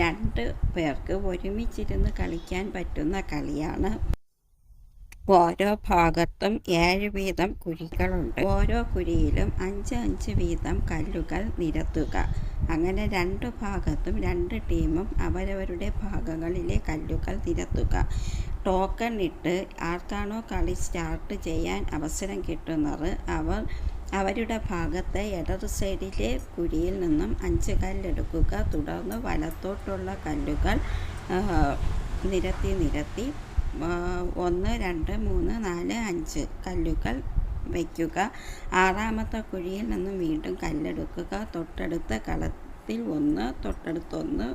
രണ്ട് പേർക്ക് ഒരുമിച്ചിരുന്ന് കളിക്കാൻ പറ്റുന്ന കളിയാണ്. ഓരോ ഭാഗത്തും ഏഴ് വീതം കുഴികളുണ്ട്. ഓരോ കുഴിയിലും അഞ്ച് അഞ്ച് വീതം കല്ലുകൾ നിരത്തുക. അങ്ങനെ രണ്ട് ഭാഗത്തും രണ്ട് ടീമും അവരവരുടെ ഭാഗങ്ങളിലെ കല്ലുകൾ നിരത്തുക. ടോക്കൺ ഇട്ട് ആർക്കാണോ കളി സ്റ്റാർട്ട് ചെയ്യാൻ അവസരം കിട്ടുന്നത് അവർ അവരുടെ ഭാഗത്തെ ഇടത് സൈഡിലെ കുഴിയിൽ നിന്നും അഞ്ച് കല്ലെടുക്കുക തുടർന്ന് വലത്തോട്ടുള്ള കല്ലുകൾ നിരത്തി നിരത്തി ഒന്ന് രണ്ട് മൂന്ന് നാല് അഞ്ച് കല്ലുകൾ വയ്ക്കുക. ആറാമത്തെ കുഴിയിൽ നിന്നും വീണ്ടും കല്ലെടുക്കുക. തൊട്ടടുത്ത കളത്തിൽ ഒന്ന് തൊട്ടടുത്തൊന്ന്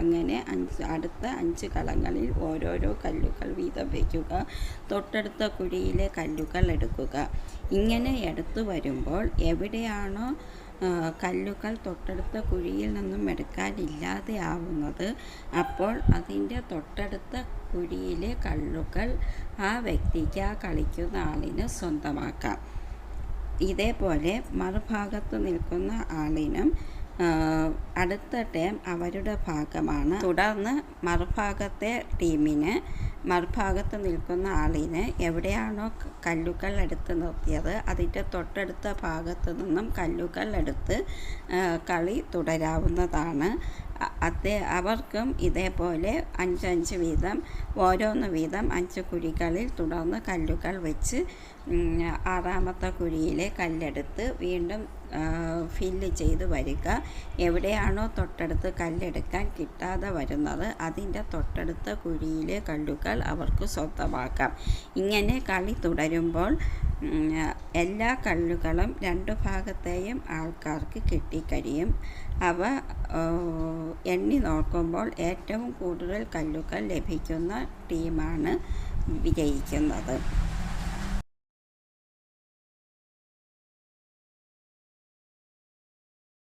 അങ്ങനെ അഞ്ച് അടുത്ത അഞ്ച് കളങ്ങളിൽ ഓരോരോ കല്ലുകൾ വീതം വയ്ക്കുക തൊട്ടടുത്ത കുഴിയിലെ കല്ലുകൾ എടുക്കുക. ഇങ്ങനെ എടുത്തു വരുമ്പോൾ എവിടെയാണോ കല്ലുകൾ തൊട്ടടുത്ത കുഴിയിൽ നിന്നും എടുക്കാനില്ലാതെ ആവുന്നത് അപ്പോൾ അതിന്റെ തൊട്ടടുത്ത കുഴിയിലെ കല്ലുകൾ ആ വ്യക്തിക്ക് ആ കളിക്കുന്ന ആളിന് സ്വന്തമാക്കാം. ഇതേപോലെ മറുഭാഗത്ത് നിൽക്കുന്ന ആളിനും അടുത്ത ടേം അവരുടെ ഭാഗമാണ്. തുടർന്ന് മറുഭാഗത്തെ ടീമിന് മറുഭാഗത്ത് നിൽക്കുന്ന ആളിന് എവിടെയാണോ കല്ലുകൾ എടുത്ത് നിർത്തിയത് അതിന്റെ തൊട്ടടുത്ത ഭാഗത്ത് നിന്നും കല്ലുകൾ എടുത്ത് കളി തുടരാവുന്നതാണ്. അതേ അവർക്കും ഇതേപോലെ അഞ്ചഞ്ച് വീതം ഓരോന്ന് വീതം അഞ്ച് കുഴികളിൽ തുടർന്ന് കല്ലുകൾ വെച്ച് ആറാമത്തെ കുഴിയിലെ കല്ലെടുത്ത് വീണ്ടും ഫില്ല് ചെയ്ത് വരിക. എവിടെയാണോ തൊട്ടടുത്ത് കല്ലെടുക്കാൻ കിട്ടാതെ വരുന്നത് അതിന്റെ തൊട്ടടുത്ത കുഴിയിലെ കല്ലുകൾ അവർക്ക് സ്വന്തമാക്കാം. ഇങ്ങനെ കളി തുടരുമ്പോൾ എല്ലാ കല്ലുകളും രണ്ടു ഭാഗത്തെയും ആൾക്കാർക്ക് കിട്ടിക്കഴിയും. അവ എണ്ണി നോക്കുമ്പോൾ ഏറ്റവും കൂടുതൽ കല്ലുകൾ ലഭിക്കുന്ന ടീമാണ് വിജയിക്കുന്നത്.